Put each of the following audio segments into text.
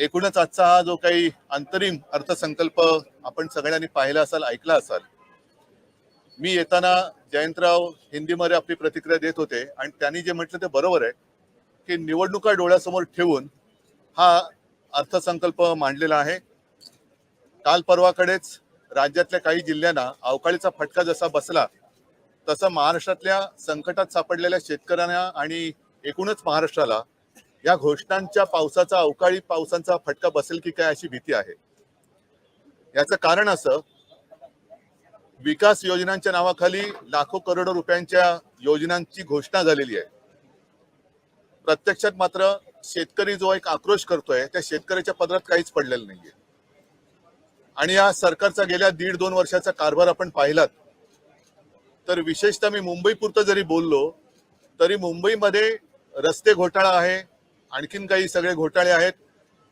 एकूणच आजचा हा जो काही अंतरिम अर्थसंकल्प आपण सगळ्यांनी पाहिला असाल ऐकला असाल मी येताना जयंतराव हिंदीमध्ये आपली प्रतिक्रिया देत होते आणि त्यांनी जे म्हटलं ते बरोबर आहे की निवडणुका डोळ्यासमोर ठेवून हा अर्थसंकल्प मांडलेला आहे. काल परवाकडेच राज्यातल्या काही जिल्ह्यांना अवकाळीचा फटका जसा बसला तसं महाराष्ट्रातल्या संकटात सापडलेल्या शेतकऱ्यांना आणि एकूणच महाराष्ट्राला या घोषणांच्या पावसाचा अवकाळी पावसांचा फटका बसेल की काय अशी भीती आहे? याचं कारण असं विकास योजनांच्या नावाखाली लाखो करोडो रुपयांच्या योजनांची घोषणा झालेली आहे. प्रत्यक्षात मात्र शेतकरी जो एक आक्रोश करतोय त्या शेतकऱ्याच्या पदरात काहीच पडलेलं नाहीये. आणि या सरकारचा गेल्या दीड दोन वर्षाचा कारभार आपण पाहिलात तर विशेषतः मी मुंबई पुरतं जरी बोललो तरी मुंबईमध्ये रस्ते घोटाळा आहे आणखीन काही सगळे घोटाळे आहेत.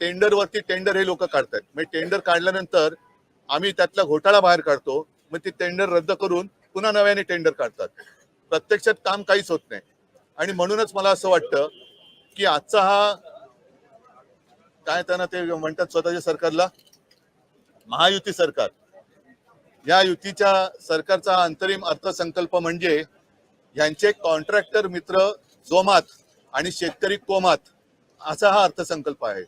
टेंडरवरती टेंडर हे लोक काढतात म्हणजे टेंडर काढल्यानंतर आम्ही त्यातला घोटाळा बाहेर काढतो. मग ती टेंडर रद्द करून पुन्हा नव्याने टेंडर काढतात. प्रत्यक्षात काम काहीच होत नाही. आणि म्हणूनच मला असं वाटतं की आजचा हा काय त्यांना ते म्हणतात स्वतःच्या सरकारला? महायुती सरकार. या युतीच्या सरकारचा हा अंतरिम अर्थसंकल्प म्हणजे यांचे कॉन्ट्रॅक्टर मित्र जोमात आणि शेतकरी कोमात असा हा अर्थसंकल्प आहे.